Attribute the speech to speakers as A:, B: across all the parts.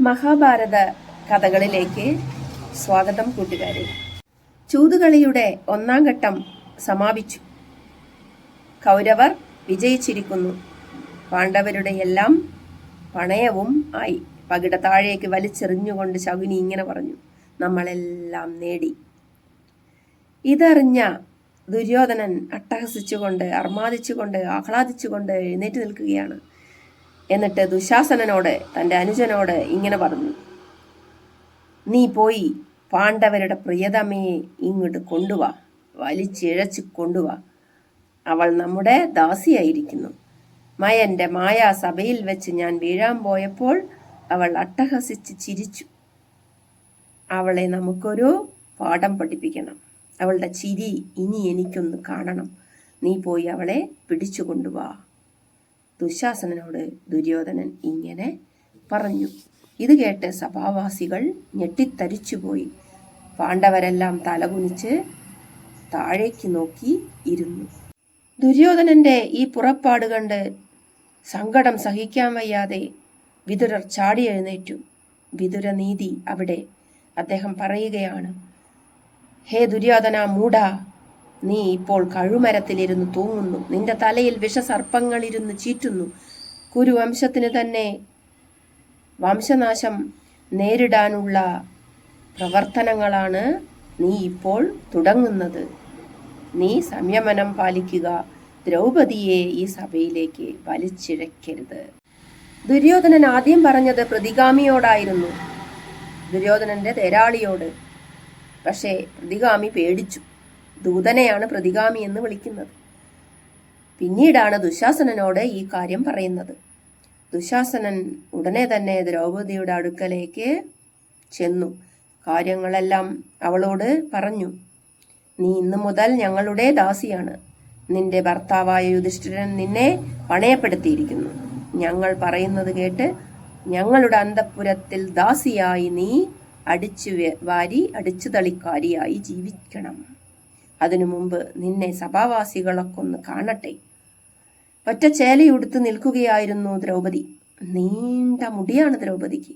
A: മഹാഭാരത കഥകളിലേക്ക് സ്വാഗതം കൂട്ടുകാരെ. ചൂതുകളിയുടെ ഒന്നാം ഘട്ടം സമാപിച്ചു. കൗരവർ വിജയിച്ചിരിക്കുന്നു. പാണ്ഡവരുടെ എല്ലാം പണയവും ആയി. പകിട താഴേക്ക് വലിച്ചെറിഞ്ഞുകൊണ്ട് ശകുനി ഇങ്ങനെ പറഞ്ഞു നമ്മളെല്ലാം നേടി. ഇതറിഞ്ഞ ദുര്യോധനൻ അട്ടഹസിച്ചുകൊണ്ട് അർമാദിച്ചുകൊണ്ട് ആഹ്ലാദിച്ചുകൊണ്ട് എഴുന്നേറ്റ് നിൽക്കുകയാണ്. എന്നിട്ട് ദുശാസനനോട് തന്റെ അനുജനോട് ഇങ്ങനെ പറഞ്ഞു. നീ പോയി പാണ്ഡവരുടെ പ്രിയതമയെ ഇങ്ങോട്ട് കൊണ്ടുവാ വലിച്ചിഴച്ച് കൊണ്ടുവാ. അവൾ നമ്മുടെ ദാസിയായിരിക്കുന്നു. മയന്റെ മായാ സഭയിൽ വെച്ച് ഞാൻ വീഴാൻ പോയപ്പോൾ അവൾ അട്ടഹസിച്ച് ചിരിച്ചു. അവളെ നമുക്കൊരു പാഠം പഠിപ്പിക്കണം. അവളുടെ ചിരി ഇനി എനിക്കൊന്ന് കാണണം. നീ പോയി അവളെ പിടിച്ചു കൊണ്ടുവാ ദുശാസനനോട് ദുര്യോധനൻ ഇങ്ങനെ പറഞ്ഞു. ഇത് കേട്ട് സഭാവാസികൾ ഞെട്ടിത്തരിച്ചുപോയി. പാണ്ഡവരെല്ലാം തലകുനിച്ച് താഴേക്ക് നോക്കി ഇരുന്നു. ദുര്യോധനന്റെ ഈ പുറപ്പാട് കണ്ട് സങ്കടം സഹിക്കാൻ വയ്യാതെ വിതുരർ ചാടി എഴുന്നേറ്റു. വിതുരനീതി അവിടെ അദ്ദേഹം പറയുകയാണ് ഹേ ദുര്യോധന മൂടാ നീ ഇപ്പോൾ കഴുമരത്തിലിരുന്ന് തൂങ്ങുന്നു. നിന്റെ തലയിൽ വിഷസർപ്പങ്ങളിരുന്ന് ചീറ്റുന്നു. കുരുവംശത്തിന് തന്നെ വംശനാശം നേരിടാനുള്ള പ്രവർത്തനങ്ങളാണ് നീ ഇപ്പോൾ തുടങ്ങുന്നത്. നീ സംയമനം പാലിക്കുക. ദ്രൗപതിയെ ഈ സഭയിലേക്ക് വലിച്ചിഴക്കരുത്. ദുര്യോധനൻ ആദ്യം പറഞ്ഞത് പ്രതിഗാമിയോടായിരുന്നു. ദുര്യോധനന്റെ തേരാളിയോട്. പക്ഷേ പ്രതിഗാമി പേടിച്ചു. ദൂതനെയാണ് പ്രതിഗാമി എന്ന് വിളിക്കുന്നത്. പിന്നീടാണ് ദുശാസനനോട് ഈ കാര്യം പറയുന്നത്. ദുശാസനൻ ഉടനെ തന്നെ ദ്രൗപദിയുടെ അടുക്കലേക്ക് ചെന്നു. കാര്യങ്ങളെല്ലാം അവളോട് പറഞ്ഞു. നീ ഇന്നു മുതൽ ഞങ്ങളുടെ ദാസിയാണ്. നിന്റെ ഭർത്താവായ യുധിഷ്ഠിരൻ നിന്നെ പണയപ്പെടുത്തിയിരിക്കുന്നു. ഞങ്ങൾ പറയുന്നത് കേട്ട് ഞങ്ങളുടെ അന്തപുരത്തിൽ ദാസിയായി നീ അടിച്ചു വാരി അടിച്ചു തളിക്കാരിയായി ജീവിക്കണം. അതിനു മുമ്പ് നിന്നെ സഭാവാസികളൊക്കെ ഒന്ന് കാണട്ടെ. ഒറ്റ ചേലയുടുത്ത് നിൽക്കുകയായിരുന്നു ദ്രൗപദി. നീണ്ട മുടിയാണ് ദ്രൗപദിക്ക്.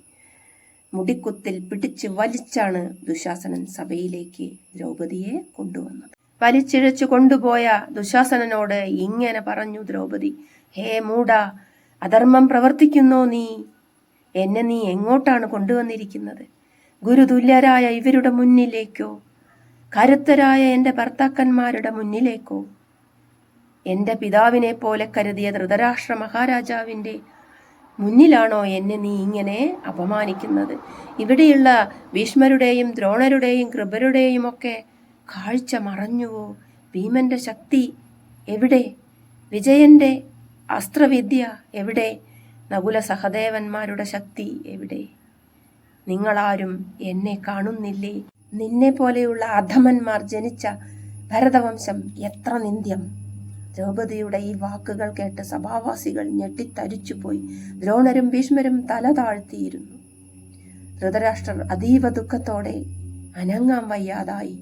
A: മുടിക്കുത്തിൽ പിടിച്ച് വലിച്ചാണ് ദുശാസനൻ സഭയിലേക്ക് ദ്രൗപദിയെ കൊണ്ടുവന്നത്. വലിച്ചിഴച്ചു കൊണ്ടുപോയ ദുശാസനനോട് ഇങ്ങനെ പറഞ്ഞു ദ്രൗപദി ഹേ മൂട അധർമ്മം പ്രവർത്തിക്കുന്നോ നീ? എന്നെ നീ എങ്ങോട്ടാണ് കൊണ്ടുവന്നിരിക്കുന്നത്? ഗുരുതുല്യരായ ഇവരുടെ മുന്നിലേക്കോ? കരുത്തരായ എന്റെ ഭർത്താക്കന്മാരുടെ മുന്നിലേക്കോ. എന്റെ പിതാവിനെ പോലെ കരുതിയ ധൃതരാഷ്ട്ര മഹാരാജാവിന്റെ മുന്നിലാണോ എന്നെ നീ ഇങ്ങനെ അപമാനിക്കുന്നത്? ഇവിടെയുള്ള ഭീഷ്മരുടെയും ദ്രോണരുടെയും കൃപരുടെയും ഒക്കെ കാഴ്ച മറഞ്ഞുവോ? ഭീമന്റെ ശക്തി എവിടെ? വിജയന്റെ അസ്ത്രവിദ്യ എവിടെ? നകുല സഹദേവന്മാരുടെ ശക്തി എവിടെ? നിങ്ങളാരും എന്നെ കാണുന്നില്ലേ? നിന്നെ പോലെയുള്ള അധമന്മാർ ജനിച്ച ഭരതവംശം എത്ര നിന്ദ്യം. ദ്രൗപദിയുടെ ഈ വാക്കുകൾ കേട്ട് സഭാവാസികൾ ഞെട്ടിത്തരിച്ചുപോയി ദ്രോണരും ഭീഷ്മരും തല താഴ്ത്തിയിരുന്നു. ധൃതരാഷ്ട്രർ അതീവ ദുഃഖത്തോടെ അനങ്ങാൻ വയ്യാതായി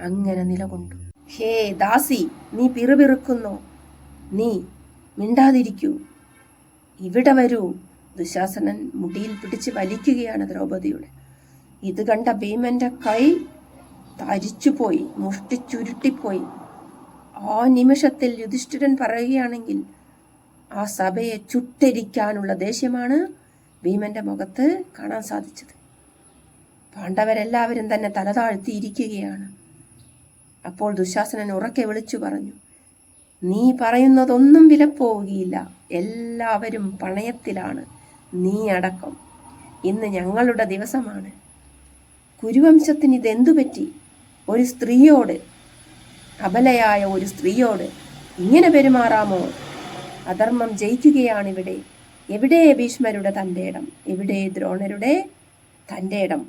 A: അങ്ങനെ നിലകൊണ്ടു. ഹേ ദാസി നീ പിറുപിറുക്കുന്നു. നീ മിണ്ടാതിരിക്കൂ. ഇവിടെ വരൂ. ദുശാസനൻ മുടിയിൽ പിടിച്ച് വലിക്കുകയാണ് ദ്രൗപദിയുടെ. ഇത് കണ്ട ഭീമന്റെ കൈ തരിച്ചുപോയി മുഷ്ടി ചുരുട്ടിപ്പോയി. ആ നിമിഷത്തിൽ യുധിഷ്ഠിരൻ പറയുകയാണെങ്കിൽ ആ സഭയെ ചുട്ടരിക്കാനുള്ള ദേഷ്യമാണ് ഭീമന്റെ മുഖത്ത് കാണാൻ സാധിച്ചത്. പാണ്ഡവരെല്ലാവരും തന്നെ തല താഴ്ത്തിയിരിക്കുകയാണ്. അപ്പോൾ ദുശാസനൻ ഉറക്കെ വിളിച്ചു പറഞ്ഞു നീ പറയുന്നതൊന്നും വിലപ്പോവുകയില്ല. എല്ലാവരും പണയത്തിലാണ്. നീ അടക്കം. ഇന്ന് ഞങ്ങളുടെ ദിവസമാണ്. കുരുവംശത്തിന് ഇതെന്തു പറ്റി? ഒരു സ്ത്രീയോട് അബലയായ ഒരു സ്ത്രീയോട് ഇങ്ങനെ പെരുമാറാമോ? അധർമ്മം ജയിക്കുകയാണിവിടെ. എവിടെ ഭീഷ്മരുടെ തന്റെ ഇടം? എവിടെ ദ്രോണരുടെ തന്റെ ഇടം?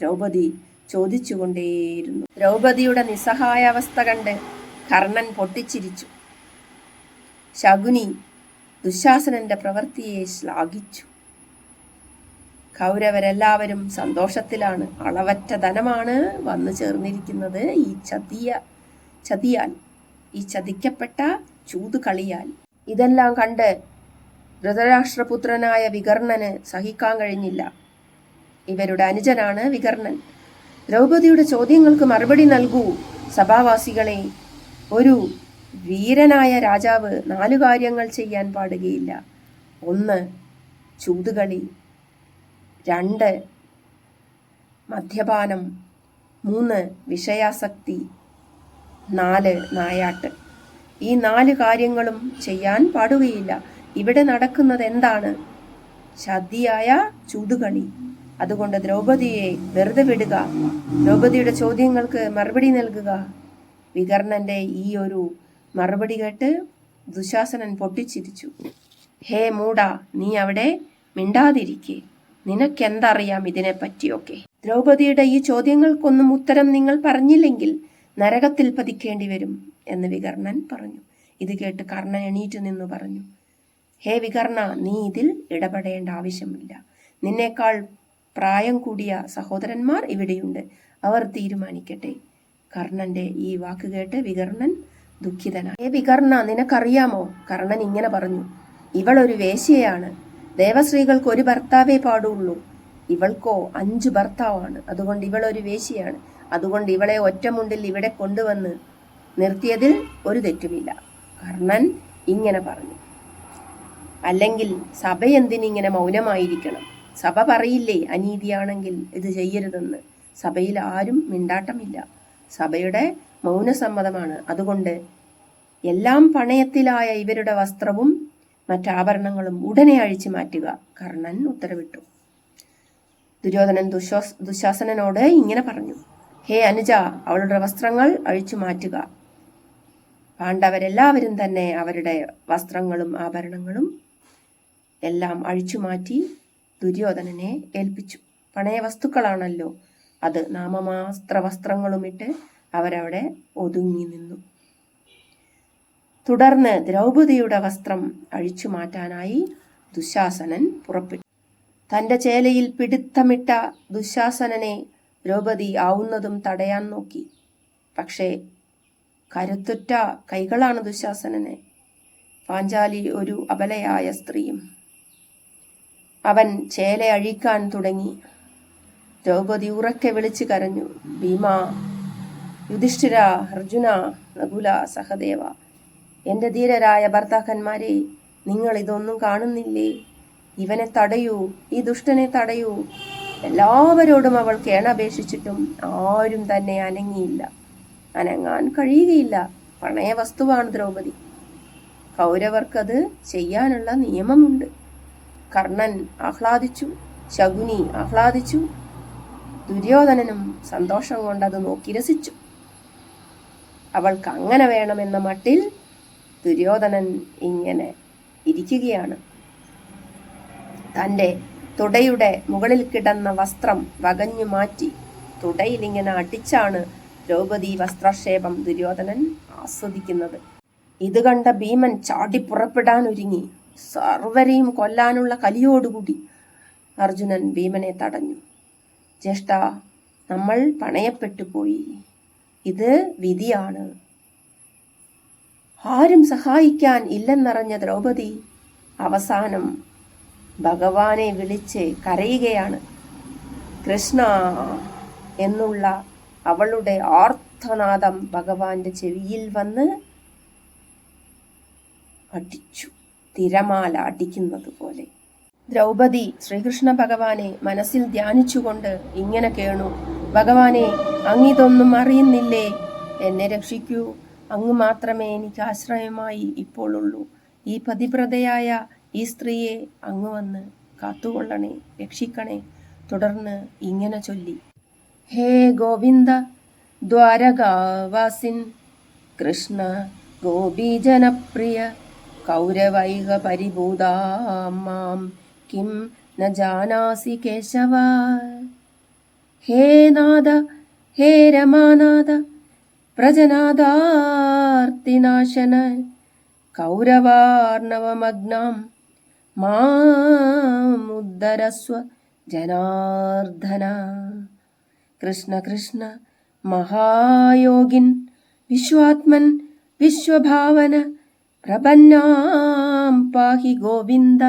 A: ദ്രൗപദി ചോദിച്ചുകൊണ്ടേയിരുന്നു. ദ്രൗപദിയുടെ നിസ്സഹായ അവസ്ഥ കണ്ട് കർണൻ പൊട്ടിച്ചിരിച്ചു. ശകുനി ദുശാസനന്റെ പ്രവൃത്തിയെ ശ്ലാഘിച്ചു. കൗരവരെല്ലാവരും സന്തോഷത്തിലാണ്. അളവറ്റ ധനമാണ് വന്നു ചേർന്നിരിക്കുന്നത് ഈ ചതിയ ചതിയാൽ ഈ ചതിക്കപ്പെട്ട ചൂതുകളിയാൽ. ഇതെല്ലാം കണ്ട് ധൃതരാഷ്ട്രപുത്രനായ വികർണന് സഹിക്കാൻ കഴിഞ്ഞില്ല. ഇവരുടെ അനുജനാണ് വികർണൻ. ദ്രൗപദിയുടെ ചോദ്യങ്ങൾക്ക് മറുപടി നൽകൂ. സഭാവാസികളെ ഒരു വീരനായ രാജാവ് നാലു കാര്യങ്ങൾ ചെയ്യാൻ പാടുകയില്ല. ഒന്ന് ചൂതുകളി. രണ്ട് മദ്യപാനം. മൂന്ന് വിഷയാസക്തി. നാല് നായാട്ട്. ഈ നാല് കാര്യങ്ങളും ചെയ്യാൻ പാടുകയില്ല. ഇവിടെ നടക്കുന്നത് എന്താണ്? ചതിയായ ചൂതുകളി അതുകൊണ്ട് ദ്രൗപതിയെ വെറുതെ വിടുക. ദ്രൗപതിയുടെ ചോദ്യങ്ങൾക്ക് മറുപടി നൽകുക. വികർണന്റെ ഈ ഒരു മറുപടി കേട്ട് ദുശാസനൻ പൊട്ടിച്ചിരിച്ചു. ഹേ മൂട നീ അവിടെ മിണ്ടാതിരിക്കെ. നിനക്കെന്തറിയാം ഇതിനെപ്പറ്റിയൊക്കെ? ദ്രൗപദിയുടെ ഈ ചോദ്യങ്ങൾക്കൊന്നും ഉത്തരം നിങ്ങൾ പറഞ്ഞില്ലെങ്കിൽ നരകത്തിൽ പതിക്കേണ്ടി വരും എന്ന് വികർണൻ പറഞ്ഞു. ഇത് കേട്ട് കർണൻ എണീറ്റു നിന്ന് പറഞ്ഞു. ഹേ വികർണ നീ ഇതിൽ ഇടപെടേണ്ട ആവശ്യമില്ല. നിന്നേക്കാൾ പ്രായം കൂടിയ സഹോദരന്മാർ ഇവിടെയുണ്ട്. അവർ തീരുമാനിക്കട്ടെ. കർണന്റെ ഈ വാക്ക് കേട്ട് വികർണൻ ദുഃഖിതനാണ് ഹേ വികർണ നിനക്കറിയാമോ? കർണൻ ഇങ്ങനെ പറഞ്ഞു. ഇവളൊരു വേശ്യയാണ്. ദേവസ്ത്രീകൾക്ക് ഒരു ഭർത്താവേ പാടുള്ളൂ. ഇവൾക്കോ അഞ്ചു ഭർത്താവാണ്. അതുകൊണ്ട് ഇവൾ ഒരു വേശിയാണ്. അതുകൊണ്ട് ഇവളെ ഒറ്റമുണ്ടിൽ ഇവിടെ കൊണ്ടുവന്ന് നിർത്തിയതിൽ ഒരു തെറ്റുമില്ല. കർണൻ ഇങ്ങനെ പറഞ്ഞു. അല്ലെങ്കിൽ സഭ എന്തിനിങ്ങനെ മൗനമായിരിക്കണം? സഭ പറയില്ലേ അനീതിയാണെങ്കിൽ ഇത് ചെയ്യരുതെന്ന്. സഭയിൽ ആരും മിണ്ടാട്ടമില്ല. സഭയുടെ മൗനസമ്മതമാണ്. അതുകൊണ്ട് എല്ലാം പണയത്തിലായ ഇവരുടെ വസ്ത്രവും മറ്റാഭരണങ്ങളും ഉടനെ അഴിച്ചു മാറ്റുക. കർണൻ ഉത്തരവിട്ടു. ദുര്യോധനൻ ദുശ്വാസ് ദുശാസനോട് ഇങ്ങനെ പറഞ്ഞു. ഹേ അനുജ അവളുടെ വസ്ത്രങ്ങൾ അഴിച്ചു മാറ്റുക. പാണ്ഡവരെല്ലാവരും തന്നെ അവരുടെ വസ്ത്രങ്ങളും ആഭരണങ്ങളും എല്ലാം അഴിച്ചു മാറ്റി ദുര്യോധനനെ ഏൽപ്പിച്ചു. പണയ വസ്തുക്കളാണല്ലോ അത്. നാമമാസ്ത്ര വസ്ത്രങ്ങളുമിട്ട് അവരവിടെ ഒതുങ്ങി നിന്നു. തുടർന്ന് ദ്രൗപദിയുടെ വസ്ത്രം അഴിച്ചു മാറ്റാനായി ദുശാസനൻ പുറപ്പെട്ടു. തന്റെ ചേലയിൽ പിടുത്തമിട്ട ദുശാസനനെ ദ്രൗപദി ആവുന്നതും തടയാൻ നോക്കി. പക്ഷേ കരുത്തുറ്റ കൈകളാണ് ദുശാസനനെ. പാഞ്ചാലി ഒരു അബലയായ സ്ത്രീയും. അവൻ ചേല അഴിക്കാൻ തുടങ്ങി. ദ്രൗപദി ഉറക്കെ വിളിച്ചു കരഞ്ഞു. ഭീമ യുധിഷ്ഠിര അർജുന നകുല സഹദേവ എന്റെ ധീരരായ ഭർത്താക്കന്മാരെ നിങ്ങൾ ഇതൊന്നും കാണുന്നില്ലേ? ഇവനെ തടയൂ ഈ ദുഷ്ടനെ തടയൂ. എല്ലാവരോടും അവൾ കേണപേക്ഷിച്ചിട്ടും ആരും തന്നെ അനങ്ങിയില്ല. അനങ്ങാൻ കഴിയുകയില്ല. പണയ വസ്തുവാണ് ദ്രൗപദി. കൗരവർക്കത് ചെയ്യാനുള്ള നിയമമുണ്ട്. കർണൻ ആഹ്ലാദിച്ചു ശകുനി ആഹ്ലാദിച്ചു ദുര്യോധനനും സന്തോഷം കൊണ്ടത് നോക്കി രസിച്ചു. അവൾക്ക് അങ്ങനെ വേണമെന്ന മട്ടിൽ ദുര്യോധനൻ ഇങ്ങനെ ഇരിക്കുകയാണ്. തന്റെ തുടയുടെ മുകളിൽ കിടന്ന വസ്ത്രം വകഞ്ഞു മാറ്റി തുടയിൽ ഇങ്ങനെ അടിച്ചാണ് ദ്രൗപദി വസ്ത്രക്ഷേപം ദുര്യോധനൻ ആസ്വദിക്കുന്നത്. ഇത് കണ്ട ഭീമൻ ചാടി പുറപ്പെടാൻ ഒരുങ്ങി സർവരെയും കൊല്ലാനുള്ള കലിയോടുകൂടി അർജുനൻ ഭീമനെ തടഞ്ഞു. ജ്യേഷ്ഠ നമ്മൾ പണയപ്പെട്ടു പോയി. ഇത് വിധിയാണ്. ആരും സഹായിക്കാൻ ഇല്ലെന്നറിഞ്ഞ ദ്രൗപദി അവസാനം ഭഗവാനെ വിളിച്ച് കരയുകയാണ്. കൃഷ്ണ എന്നുള്ള അവളുടെ ആർത്തനാദം ഭഗവാന്റെ ചെവിയിൽ വന്ന് അടിച്ചു തിരമാല അടിക്കുന്നത് പോലെ. ദ്രൗപദി ശ്രീകൃഷ്ണ ഭഗവാനെ മനസ്സിൽ ധ്യാനിച്ചുകൊണ്ട് ഇങ്ങനെ കേണു ഭഗവാനെ അങ്ങിതൊന്നും അറിയുന്നില്ലേ? എന്നെ രക്ഷിക്കൂ. അങ്ങ് മാത്രമേ എനിക്ക് ആശ്രയമായി ഇപ്പോൾ ഉള്ളൂ ഈ പതിപ്രതയായ ഈ സ്ത്രീയെ അങ്ങ് വന്ന് കാത്തുകൊള്ളണേ രക്ഷിക്കണേ തുടർന്ന് ഇങ്ങനെ ചൊല്ലി. ഹേ ഗോവിന്ദ ദ്വാരകാവാസിൻ കൃഷ്ണ ഗോപീജനപ്രിയ കൗരവൈക പരിഭൂതാം കിം ന ജാനാസി കേശവ. ഹേ നാഥ ഹേ രമാനാഥ പ്രജനാദാർത്തിനാശന കൗരവാർണവമഗ്നാം മാമുദ്ധരസ്വ ജനാർദ്ദന. കൃഷ്ണ കൃഷ്ണ മഹായോഗിൻ വിശ്വാത്മൻ വിശ്വഭാവന പ്രപന്നാം പാഹി ഗോവിന്ദ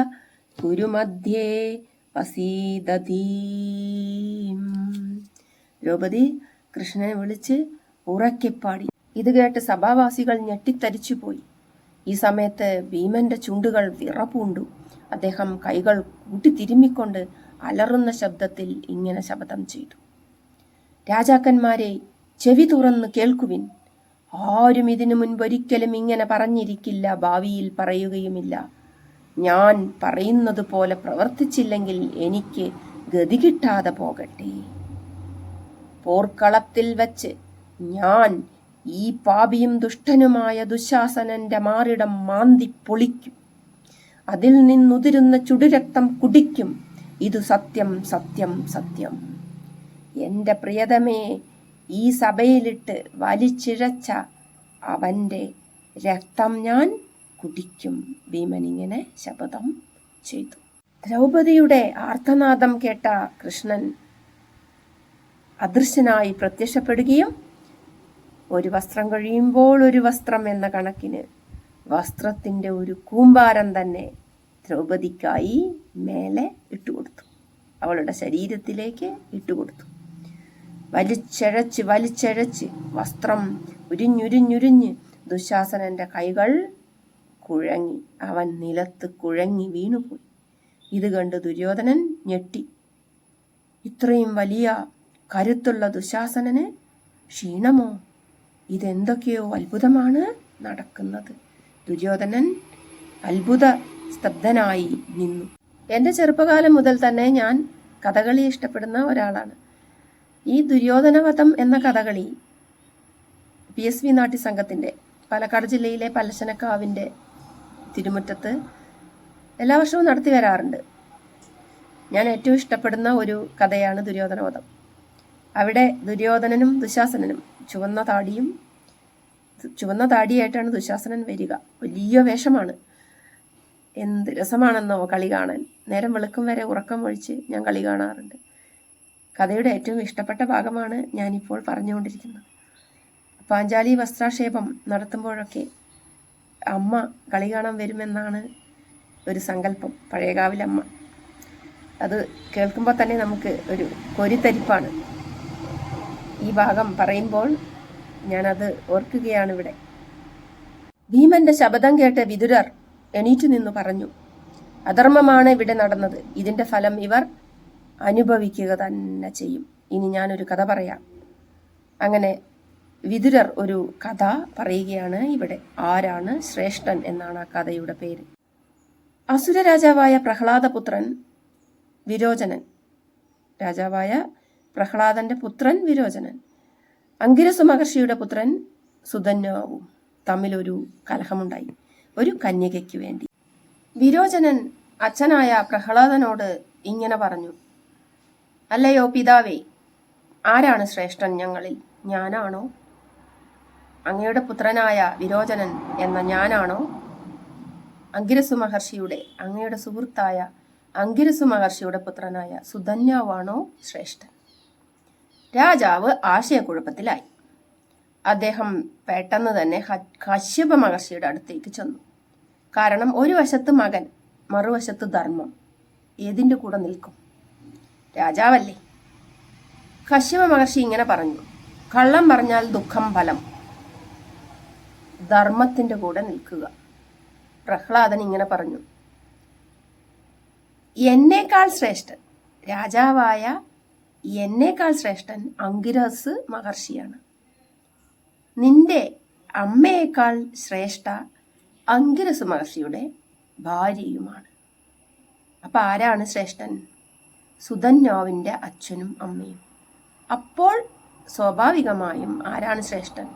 A: കുരുമധ്യേ വസീദതീം ദ്രൗപദി കൃഷ്ണനെ വിളിച്ച് ഉറക്കെ പാടി ഇത് കേട്ട് സഭാവാസികൾ ഞെട്ടിത്തരിച്ചുപോയി. ഈ സമയത്ത് ഭീമന്റെ ചുണ്ടുകൾ വിറപൂണ്ടു. അദ്ദേഹം കൈകൾ കൂട്ടിത്തിരുമ്മിക്കൊണ്ട് അലറുന്ന ശബ്ദത്തിൽ ഇങ്ങനെ ശബ്ദം ചെയ്തു. രാജാക്കന്മാരെ ചെവി തുറന്ന് കേൾക്കുവിൻ. ആരും ഇതിനു മുൻപൊരിക്കലും ഇങ്ങനെ പറഞ്ഞിരിക്കില്ല ഭാവിയിൽ പറയുകയുമില്ല. ഞാൻ പറയുന്നത് പോലെ പ്രവർത്തിച്ചില്ലെങ്കിൽ എനിക്ക് ഗതി കിട്ടാതെ പോകട്ടെ. പോർക്കളത്തിൽ വച്ച് ഞാൻ ഈ പാപിയും ദുഷ്ടനുമായ ദുശാസനന്റെ മാറിടം മാന്തി പൊളിക്കും. അതിൽ നിന്നുതിരുന്ന ചുടുരക്തം കുടിക്കും. ഇതു സത്യം സത്യം സത്യം. എന്റെ പ്രിയതമേ ഈ സഭയിലിട്ട് വലിച്ചിഴച്ച അവന്റെ രക്തം ഞാൻ കുടിക്കും. ഭീമൻ ഇങ്ങനെ ശപഥം ചെയ്തു. ദ്രൗപദിയുടെ ആർത്തനാദം കേട്ട കൃഷ്ണൻ അദൃശ്യനായി പ്രത്യക്ഷപ്പെടുകയും ഒരു വസ്ത്രം കഴിയുമ്പോൾ ഒരു വസ്ത്രം എന്ന കണക്കിന് വസ്ത്രത്തിന്റെ ഒരു കൂമ്പാരം തന്നെ ദ്രൗപദിക്കായി മേലെ ഇട്ടുകൊടുത്തു. അവളുടെ ശരീരത്തിലേക്ക് ഇട്ടുകൊടുത്തു. വലിച്ചഴച്ച് വലിച്ചഴച്ച് വസ്ത്രം ഉരിഞ്ഞുരിഞ്ഞുരിഞ്ഞ് ദുശാസനന്റെ കൈകൾ കുഴങ്ങി അവൻ നിലത്ത് കുഴങ്ങി വീണുപോയി. ഇത് കണ്ട് ദുര്യോധനൻ ഞെട്ടി. ഇത്രയും വലിയ കരുത്തുള്ള ദുശാസനന് ക്ഷീണമോ? ഇതെന്തൊക്കെയോ അത്ഭുതമാണ് നടക്കുന്നത്. ദുര്യോധനൻ അത്ഭുത സ്തബ്ധനായി നിന്നു. എന്റെ ചെറുപ്പകാലം മുതൽ തന്നെ ഞാൻ കഥകളി ഇഷ്ടപ്പെടുന്ന ഒരാളാണ്. ഈ ദുര്യോധനവധം എന്ന കഥകളി പി എസ് വി നാട്ടി സംഘത്തിന്റെ പാലക്കാട് ജില്ലയിലെ പലശനക്കാവിന്റെ തിരുമുറ്റത്ത് എല്ലാ വർഷവും നടത്തി വരാറുണ്ട്. ഞാൻ ഏറ്റവും ഇഷ്ടപ്പെടുന്ന ഒരു കഥയാണ് ദുര്യോധനവധം. അവിടെ ദുര്യോധനനും ദുശാസനനും ചുവന്ന താടിയും ചുവന്ന താടിയായിട്ടാണ് ദുശാസനൻ വരിക. വലിയ വേഷമാണ്. എന്ത് രസമാണെന്നോ കളി കാണാൻ. നേരം വെളുക്കും വരെ ഉറക്കം ഒഴിച്ച് ഞാൻ കളി കാണാറുണ്ട്. കഥയുടെ ഏറ്റവും ഇഷ്ടപ്പെട്ട ഭാഗമാണ് ഞാനിപ്പോൾ പറഞ്ഞുകൊണ്ടിരിക്കുന്നത്. പാഞ്ചാലി വസ്ത്രാക്ഷേപം നടത്തുമ്പോഴൊക്കെ അമ്മ കളി കാണാൻ വരുമെന്നാണ് ഒരു സങ്കല്പം. പഴയകാവിലമ്മ അത് കേൾക്കുമ്പോൾ തന്നെ നമുക്ക് ഒരു കൊരിത്തരിപ്പാണ്. ഈ ഭാഗം പറയുമ്പോൾ ഞാനത് ഓർക്കുകയാണ് ഇവിടെ. ഭീമന്റെ ശബദം കേട്ട വിതുരർ എണീറ്റു നിന്ന് പറഞ്ഞു അധർമ്മമാണ് ഇവിടെ നടന്നത്. ഇതിന്റെ ഫലം ഇവർ അനുഭവിക്കുക തന്നെ ചെയ്യും. ഇനി ഞാനൊരു കഥ പറയാം. അങ്ങനെ വിതുരർ ഒരു കഥ പറയുകയാണ് ഇവിടെ. ആരാണ് ശ്രേഷ്ഠൻ എന്നാണ് ആ കഥയുടെ പേര്. അസുര രാജാവായ പ്രഹ്ലാദപുത്രൻ വിരോചനൻ. രാജാവായ പ്രഹ്ലാദന്റെ പുത്രൻ വിരോചനൻ. അങ്കിരസ മഹർഷിയുടെ പുത്രൻ സുധന്യാവും തമ്മിലൊരു കലഹമുണ്ടായി. ഒരു കന്യകയ്ക്ക് വേണ്ടി. വിരോചനൻ അച്ഛനായ പ്രഹ്ലാദനോട് ഇങ്ങനെ പറഞ്ഞു. അല്ലയോ പിതാവേ ആരാണ് ശ്രേഷ്ഠൻ ഞങ്ങളിൽ? ഞാനാണോ? അങ്ങയുടെ പുത്രനായ വിരോചനൻ എന്ന ഞാനാണോ? അങ്കിരസു മഹർഷിയുടെ അങ്ങയുടെ സുഹൃത്തായ അങ്കിരസു മഹർഷിയുടെ പുത്രനായ സുധന്യാവാണോ ശ്രേഷ്ഠൻ? രാജാവ് ആശയക്കുഴപ്പത്തിലായി. അദ്ദേഹം പെട്ടെന്ന് തന്നെ കശ്യപ മഹർഷിയുടെ അടുത്തേക്ക് ചെന്നു. കാരണം ഒരു വശത്ത് മകൻ മറുവശത്ത് ധർമ്മം. ഏതിന്റെ കൂടെ നിൽക്കും? രാജാവല്ലേ? കശ്യപ മഹർഷി ഇങ്ങനെ പറഞ്ഞു. കള്ളം പറഞ്ഞാൽ ദുഃഖം ഫലം. ധർമ്മത്തിന്റെ കൂടെ നിൽക്കുക. പ്രഹ്ലാദൻ ഇങ്ങനെ പറഞ്ഞു. എന്നേക്കാൾ ശ്രേഷ്ഠൻ രാജാവായ എന്നേക്കാൾ ശ്രേഷ്ഠൻ അങ്കിരസ് മഹർഷിയാണ്. നിന്റെ അമ്മയേക്കാൾ ശ്രേഷ്ഠ അങ്കിരസ് മഹർഷിയുടെ ഭാര്യയുമാണ്. അപ്പൊ ആരാണ് ശ്രേഷ്ഠൻ? സുധന്യാവിന്റെ അച്ഛനും അമ്മയും. അപ്പോൾ സ്വാഭാവികമായും ആരാണ് ശ്രേഷ്ഠൻ?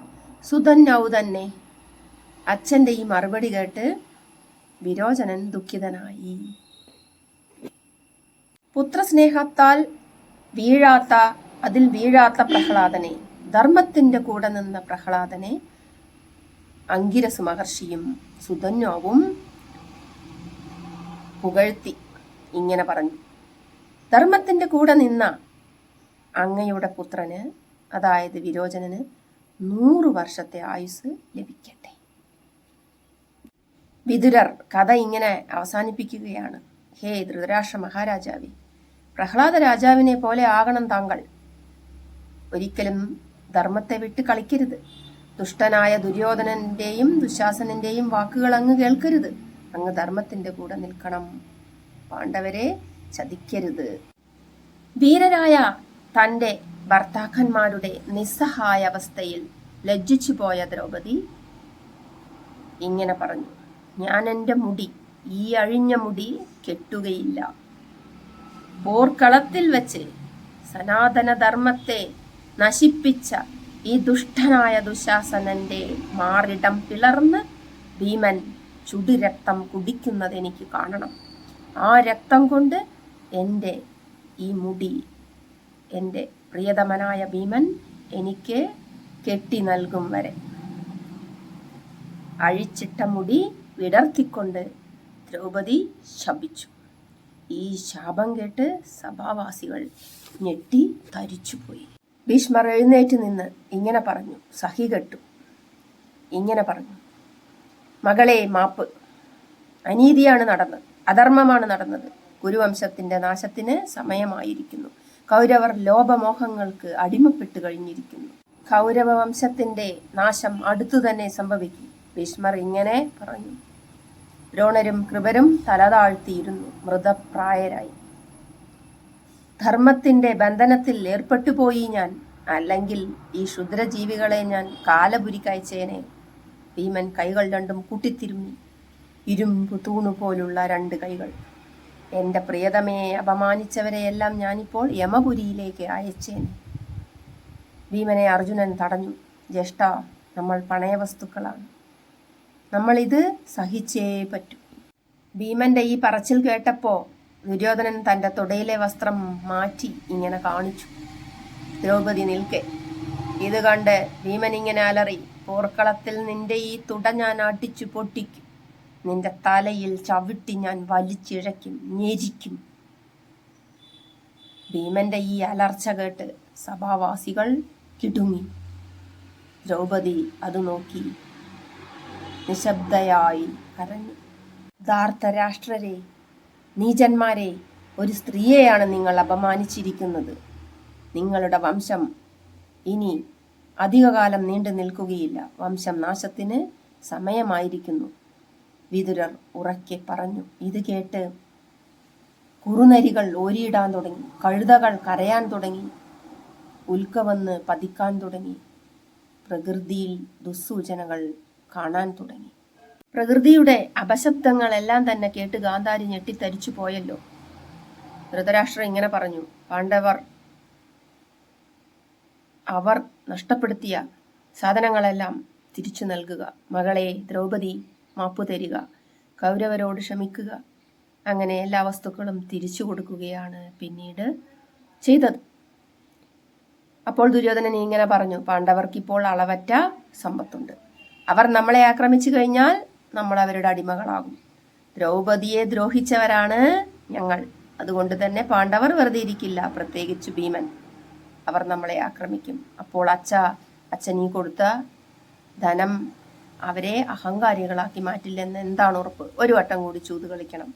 A: സുധന്യാവ് തന്നെ. അച്ഛന്റെ ഈ മറുപടി കേട്ട് വിരോചനൻ ദുഃഖിതനായി. പുത്രസ്നേഹത്താൽ വീഴാത്ത അതിൽ വീഴാത്ത പ്രഹ്ലാദനെ ധർമ്മത്തിന്റെ കൂടെ നിന്ന പ്രഹ്ലാദനെ അങ്കിരസ് മഹർഷിയും സുധന്യാവും പുകഴ്ത്തി ഇങ്ങനെ പറഞ്ഞു. ധർമ്മത്തിന്റെ കൂടെ നിന്ന അങ്ങയുടെ പുത്രന് അതായത് വിരോചനന് നൂറു വർഷത്തെ ആയുസ് ലഭിക്കട്ടെ. വിതുരർ കഥ ഇങ്ങനെ അവസാനിപ്പിക്കുകയാണ്. ഹേ ധൃതരാഷ്ട്ര മഹാരാജാവേ. പ്രഹ്ലാദ രാജാവിനെ പോലെ ആകണം താങ്കൾ. ഒരിക്കലും ധർമ്മത്തെ വിട്ട് കളിക്കരുത്. ദുഷ്ടനായ ദുര്യോധനന്റെയും ദുശാസനന്റെയും വാക്കുകൾ അങ്ങ് കേൾക്കരുത്. അങ്ങ് ധർമ്മത്തിന്റെ കൂടെ നിൽക്കണം. പാണ്ഡവരെ ചതിക്കരുത്. വീരരായ തന്റെ ഭർത്താക്കന്മാരുടെ നിസ്സഹായ അവസ്ഥയിൽ ലജ്ജിച്ചു പോയ ദ്രൗപദി ഇങ്ങനെ പറഞ്ഞു ഞാൻ എന്റെ മുടി ഈ അഴിഞ്ഞ മുടി കെട്ടുകയില്ല. പോർക്കളത്തിൽ വെച്ച് സനാതനധർമ്മത്തെ നശിപ്പിച്ച ഈ ദുഷ്ടനായ ദുശാസനന്റെ മാറിടം പിളർന്ന് ഭീമൻ ചുടുരക്തം കുടിക്കുന്നത് എനിക്ക് കാണണം. ആ രക്തം കൊണ്ട് എന്റെ ഈ മുടി എന്റെ പ്രിയതമനായ ഭീമൻ എനിക്ക് കെട്ടി നൽകും വരെ. അഴിച്ചിട്ട മുടി വിടർത്തിക്കൊണ്ട് ദ്രൗപദി ശപിച്ചു. ഈ ശാപം കേട്ട് സഭാവാസികൾ ഞെട്ടി തരിച്ചുപോയി ഭീഷ്മർ എഴുന്നേറ്റ് നിന്ന് ഇങ്ങനെ പറഞ്ഞു. സഹി കെട്ടു. ഇങ്ങനെ പറഞ്ഞു. മകളെ മാപ്പ്. അനീതിയാണ് നടന്നത്. അധർമ്മമാണ് നടന്നത്. ഗുരുവംശത്തിന്റെ നാശത്തിന് സമയമായിരിക്കുന്നു. കൗരവർ ലോപമോഹങ്ങൾക്ക് അടിമപ്പെട്ടു കഴിഞ്ഞിരിക്കുന്നു. കൗരവ വംശത്തിന്റെ നാശം അടുത്തു തന്നെ സംഭവിക്കും. ഭീഷ്മർ ഇങ്ങനെ പറഞ്ഞു. ദ്രോണരും കൃപരും തലതാഴ്ത്തിയിരുന്നു. മൃതപ്രായരായി. ധർമ്മത്തിന്റെ ബന്ധനത്തിൽ ഏർപ്പെട്ടുപോയി ഞാൻ. അല്ലെങ്കിൽ ഈ ക്ഷുദ്രജീവികളെ ഞാൻ കാലപുരിക്കയച്ചേനെ. ഭീമൻ കൈകൾ രണ്ടും കൂട്ടിത്തിരുമ്മി. ഇരുമ്പു തൂണു പോലുള്ള രണ്ട് കൈകൾ. എന്റെ പ്രിയതമയെ അപമാനിച്ചവരെയെല്ലാം ഞാനിപ്പോൾ യമപുരിയിലേക്ക് അയച്ചേനെ. ഭീമനെ അർജുനൻ തടഞ്ഞു. ജ്യേഷ്ഠ നമ്മൾ പണയവസ്തുക്കളാണ്. നമ്മളിത് സഹിച്ചേ പറ്റൂ. ഭീമന്റെ ഈ പറച്ചിൽ കേട്ടപ്പോ ദുര്യോധനൻ തന്റെ തുടയിലെ വസ്ത്രം മാറ്റി ഇങ്ങനെ കാണിച്ചു. ദ്രൗപതി നിൽക്കെ. ഇത് കണ്ട് ഭീമൻ ഇങ്ങനെ അലറി പോർക്കളത്തിൽ നിന്റെ ഈ തുട ഞാൻ അടിച്ചു പൊട്ടിക്കും. നിന്റെ തലയിൽ ചവിട്ടി ഞാൻ വലിച്ചിഴയ്ക്കും ഞെരിക്കും ഭീമന്റെ ഈ അലർച്ച കേട്ട് സഭാവാസികൾ കിടുങ്ങി. ദ്രൗപദി അത് നോക്കി. നിശബ്ദയായി കരഞ്ഞു. ധാർത്തരാഷ്ട്രരെ നീചന്മാരെ ഒരു സ്ത്രീയെയാണ് നിങ്ങൾ അപമാനിച്ചിരിക്കുന്നത്. നിങ്ങളുടെ വംശം ഇനി അധികകാലം നീണ്ടു നിൽക്കുകയില്ല. വംശം നാശത്തിന് സമയമായിരിക്കുന്നു. വിതുരർ ഉറക്കെ പറഞ്ഞു. ഇത് കേട്ട് കുറുനരികൾ ഓരിയിടാൻ തുടങ്ങി. കഴുതകൾ കരയാൻ തുടങ്ങി. ഉൽക്ക വന്ന് പതിക്കാൻ തുടങ്ങി. പ്രകൃതിയിൽ ദുസ്സൂചനകൾ കാണാൻ തുടങ്ങി. പ്രകൃതിയുടെ അപശബ്ദങ്ങളെല്ലാം തന്നെ കേട്ട് ഗാന്ധാരി ഞെട്ടിത്തരിച്ചു പോയല്ലോ. ധൃതരാഷ്ട്രം ഇങ്ങനെ പറഞ്ഞു പാണ്ഡവർ അവർ നഷ്ടപ്പെടുത്തിയ സാധനങ്ങളെല്ലാം തിരിച്ചു നൽകുക. മകളെ ദ്രൗപദി മാപ്പു തരിക. കൗരവരോട് ക്ഷമിക്കുക. അങ്ങനെ എല്ലാ വസ്തുക്കളും തിരിച്ചു കൊടുക്കുകയാണ് പിന്നീട് ചെയ്തത്. അപ്പോൾ ദുര്യോധനൻ ഇങ്ങനെ പറഞ്ഞു പാണ്ഡവർക്ക് ഇപ്പോൾ അളവറ്റ സമ്പത്തുണ്ട്. അവർ നമ്മളെ ആക്രമിച്ചു കഴിഞ്ഞാൽ നമ്മൾ അവരുടെ അടിമകളാകും. ദ്രൗപതിയെ ദ്രോഹിച്ചവരാണ് ഞങ്ങൾ. അതുകൊണ്ട് തന്നെ പാണ്ഡവർ വെറുതെ ഇരിക്കില്ല പ്രത്യേകിച്ച് ഭീമൻ. അവർ നമ്മളെ ആക്രമിക്കും. അപ്പോൾ അച്ഛ അച്ഛൻ ഈ കൊടുത്ത ധനം അവരെ അഹങ്കാരികളാക്കി മാറ്റില്ലെന്ന് എന്താണ് ഉറപ്പ്? ഒരു വട്ടം കൂടി ചൂത് കളിക്കണം.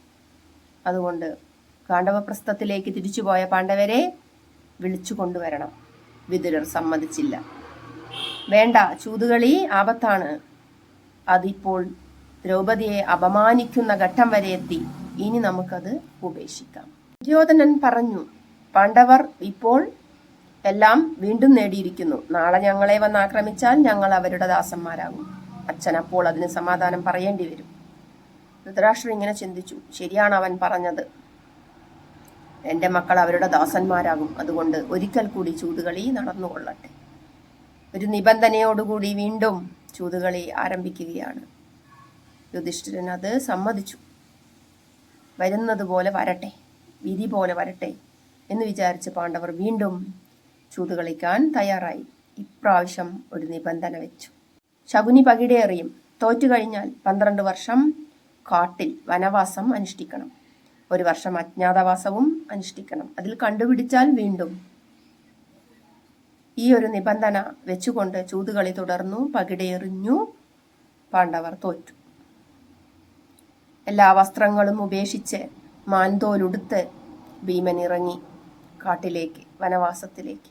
A: അതുകൊണ്ട് പാണ്ഡവപ്രസ്ഥത്തിലേക്ക് തിരിച്ചുപോയ പാണ്ഡവരെ വിളിച്ചു കൊണ്ടുവരണം. വിതുരർ സമ്മതിച്ചില്ല. വേണ്ട ചൂതുകളി ആപത്താണ്. അതിപ്പോൾ ദ്രൗപതിയെ അപമാനിക്കുന്ന ഘട്ടം വരെ എത്തി. ഇനി നമുക്കത് ഉപേക്ഷിക്കാം. ദുര്യോധനൻ പറഞ്ഞു പാണ്ഡവർ ഇപ്പോൾ എല്ലാം വീണ്ടും നേടിയിരിക്കുന്നു. നാളെ ഞങ്ങളെ വന്ന് ആക്രമിച്ചാൽ ഞങ്ങൾ അവരുടെ ദാസന്മാരാകും. അച്ഛൻ അപ്പോൾ അതിന് സമാധാനം പറയേണ്ടി വരും. ധൃതരാഷ്ട്രം ഇങ്ങനെ ചിന്തിച്ചു. ശരിയാണ് അവൻ പറഞ്ഞത്. എന്റെ മക്കൾ അവരുടെ ദാസന്മാരാകും. അതുകൊണ്ട് ഒരിക്കൽ കൂടി ചൂതുകളി നടന്നുകൊള്ളട്ടെ. ഒരു നിബന്ധനയോടുകൂടി വീണ്ടും ചൂതുകളി ആരംഭിക്കുകയാണ്. യുധിഷ്ഠിരൻ അത് സമ്മതിച്ചു. വരുന്നത് പോലെ വരട്ടെ വിധി പോലെ വരട്ടെ എന്ന് വിചാരിച്ച് പാണ്ഡവർ വീണ്ടും ചൂതുകളിക്കാൻ തയ്യാറായി. ഇപ്രാവശ്യം ഒരു നിബന്ധന വെച്ചു. ശകുനി പകിടേറിയും തോറ്റു കഴിഞ്ഞാൽ പന്ത്രണ്ട് വർഷം കാട്ടിൽ വനവാസം അനുഷ്ഠിക്കണം. ഒരു വർഷം അജ്ഞാതവാസവും അനുഷ്ഠിക്കണം. അതിൽ കണ്ടുപിടിച്ചാൽ വീണ്ടും ഈ ഒരു നിബന്ധന വെച്ചുകൊണ്ട് ചൂതുകളി തുടർന്നു പകിടയെറിഞ്ഞു പാണ്ഡവർ തോറ്റു. എല്ലാ വസ്ത്രങ്ങളും ഉപേക്ഷിച്ച് മാൻതോലുടുത്ത് ഭീമൻ ഇറങ്ങി കാട്ടിലേക്ക് വനവാസത്തിലേക്ക്.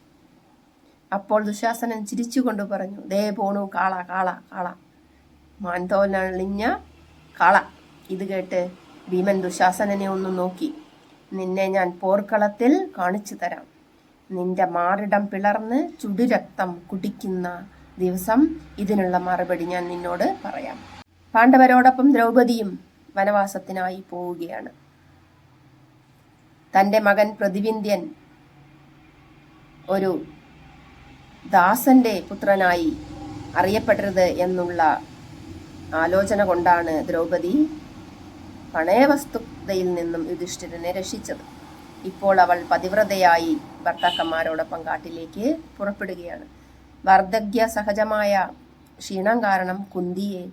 A: അപ്പോൾ ദുശാസനൻ ചിരിച്ചുകൊണ്ട് പറഞ്ഞു ദേ പോണു കാള കാള കാള. മാൻതോലണിഞ്ഞ കാള. ഇത് കേട്ട് ഭീമൻ ദുശാസനനെ ഒന്ന് നോക്കി നിന്നെ ഞാൻ പോർക്കളത്തിൽ കാണിച്ചു തരാം. നിന്റെ മാറിടം പിളർന്ന് ചുടുരക്തം കുടിക്കുന്ന ദിവസം ഇതിനുള്ള മറുപടി ഞാൻ നിന്നോട് പറയാം. പാണ്ഡവരോടൊപ്പം ദ്രൗപദിയും വനവാസത്തിനായി പോവുകയാണ്. തന്റെ മകൻ പ്രതിവിന്ധ്യൻ ഒരു ദാസന്റെ പുത്രനായി അറിയപ്പെടരുത് എന്നുള്ള ആലോചന കൊണ്ടാണ് ദ്രൗപദി പണയവസ്തുതയിൽ നിന്നും യുധിഷ്ഠിരനെ രക്ഷിച്ചത്. ഇപ്പോൾ അവൾ പതിവ്രതയായി ഭർത്താക്കന്മാരോടൊപ്പം കാട്ടിലേക്ക് പുറപ്പെടുകയാണ്. വാർദ്ധക്യ സഹജമായ ക്ഷീണം കാരണം കുന്തിയെ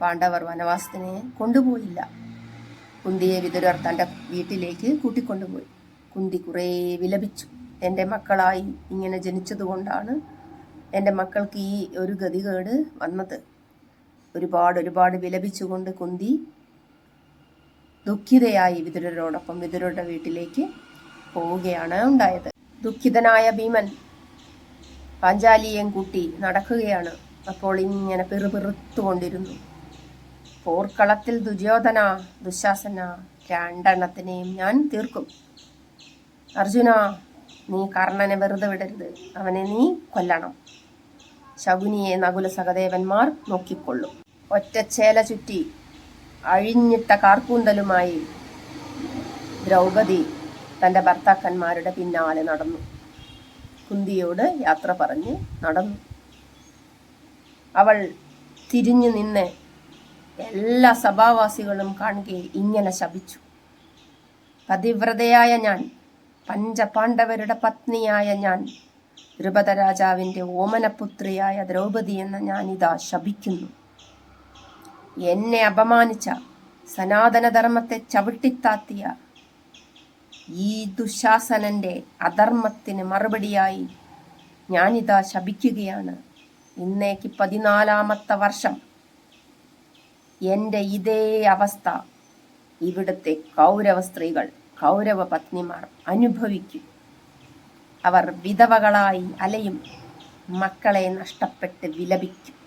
A: പാണ്ഡവർ വനവാസത്തിന് കൊണ്ടുപോയില്ല. കുന്തിയെ വിതുരർ തന്റെ വീട്ടിലേക്ക് കൂട്ടിക്കൊണ്ടുപോയി. കുന്തി കുറേ വിലപിച്ചു. എന്റെ മക്കളായി ഇങ്ങനെ ജനിച്ചതുകൊണ്ടാണ് എന്റെ മക്കൾക്ക് ഈ ഒരു ഗതികേട് വന്നത്. ഒരുപാട് ഒരുപാട് വിലപിച്ചുകൊണ്ട് കുന്തി ദുഃഖിതയായി വിതുരരോടൊപ്പം വിതുരരുടെ വീട്ടിലേക്ക് പോവുകയാണ് ഉണ്ടായത്. ദുഃഖിതനായ ഭീമൻ പാഞ്ചാലിയെയും കൂട്ടി നടക്കുകയാണ്. അപ്പോൾ ഇങ്ങനെ പിറുപിറുത്തുകൊണ്ടിരുന്നു. പോർക്കളത്തിൽ ദുര്യോധന ദുശാസന രണ്ടെണ്ണത്തിനെയും ഞാൻ തീർക്കും. അർജുന നീ കർണനെ വെറുതെ വിടരുത്. അവനെ നീ കൊല്ലണം. ശകുനിയെ നകുല സഹദേവന്മാർ നോക്കിക്കൊള്ളും. ഒറ്റച്ചേല ചുറ്റി അഴിഞ്ഞിട്ട കാർക്കൂന്തലുമായി ദ്രൗപദി തന്റെ ഭർത്താക്കന്മാരുടെ പിന്നാലെ നടന്നു. കുന്തിയോട് യാത്ര പറഞ്ഞ് നടന്നു. അവൾ തിരിഞ്ഞു നിന്ന് എല്ലാ സഭാവാസികളും കാണുകയെ ഇങ്ങനെ ശപിച്ചു. പതിവ്രതയായ ഞാൻ പഞ്ചപാണ്ഡവരുടെ പത്നിയായ ഞാൻ ദ്രുപദ രാജാവിന്റെ ഓമനപുത്രിയായ ദ്രൗപദി എന്ന ഞാനിതാ ശപിക്കുന്നു. എന്നെ അപമാനിച്ച സനാതനധർമ്മത്തെ ചവിട്ടിത്താത്തിയ ഈ ദുശാസനന്റെ അധർമ്മത്തിന് മറുപടിയായി ഞാനിതാ ശപിക്കുകയാണ്. ഇന്നേക്ക് പതിനാലാമത്തെ വർഷം. എന്റെ ഇതേ അവസ്ഥ ഇവിടുത്തെ കൗരവ സ്ത്രീകൾ കൗരവ പത്നിമാർ അനുഭവിക്കും. അവർ വിധവകളായി അലയും മക്കളെ നഷ്ടപ്പെട്ട് വിലപിക്കും.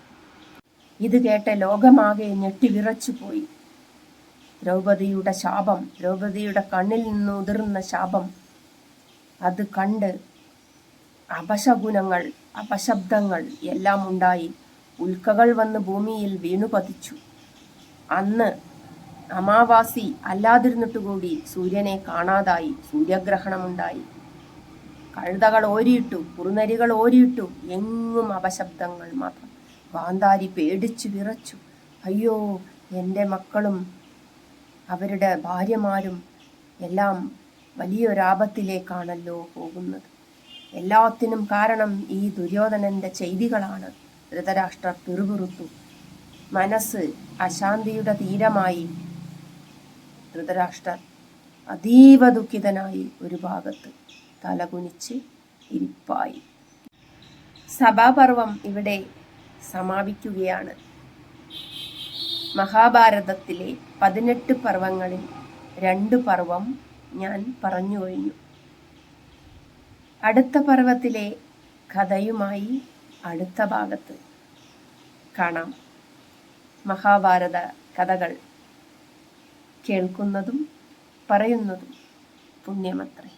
A: ഇത് കേട്ട ലോകമാകെ ഞെട്ടിവിറച്ചുപോയി. ദ്രൗപതിയുടെ ശാപം ദ്രൗപതിയുടെ കണ്ണിൽ നിന്ന് ഉതിർന്ന ശാപം. അത് കണ്ട് അപശകുനങ്ങൾ അപശബ്ദങ്ങൾ എല്ലാം ഉണ്ടായി. ഉൽക്കകൾ വന്ന് ഭൂമിയിൽ വീണു പതിച്ചു. അന്ന് അമാവാസി അല്ലാതിരുന്നിട്ടുകൂടി സൂര്യനെ കാണാതായി സൂര്യഗ്രഹണമുണ്ടായി. കഴുതകൾ ഓരിയിട്ടു കുറുനരികൾ ഓരിയിട്ടു എങ്ങും അപശബ്ദങ്ങൾ മാത്രം. ഗാന്ധാരി പേടിച്ചു വിറച്ചു. അയ്യോ എന്റെ മക്കളും അവരുടെ ഭാര്യമാരും എല്ലാം വലിയൊരാപത്തിലേക്കാണല്ലോ പോകുന്നത്. എല്ലാത്തിനും കാരണം ഈ ദുര്യോധനന്റെ ചെയ്തികളാണ്. ധൃതരാഷ്ട്രർ പിറുപിറുത്തു. മനസ്സ് അശാന്തിയുടെ തീരമായി. ധൃതരാഷ്ട്രർ അതീവ ദുഃഖിതനായി ഒരു ഭാഗത്ത് തലകുനിച്ച് ഇരിപ്പായി. സഭാപർവം ഇവിടെ സമാപിക്കുകയാണ്. മഹാഭാരതത്തിലെ പതിനെട്ട് പർവങ്ങളിൽ രണ്ട് പർവം ഞാൻ പറഞ്ഞു കഴിഞ്ഞു. അടുത്ത പർവത്തിലെ കഥയുമായി അടുത്ത ഭാഗത്ത് കാണാം. മഹാഭാരത കഥകൾ കേൾക്കുന്നതും പറയുന്നതും പുണ്യമത്രേ.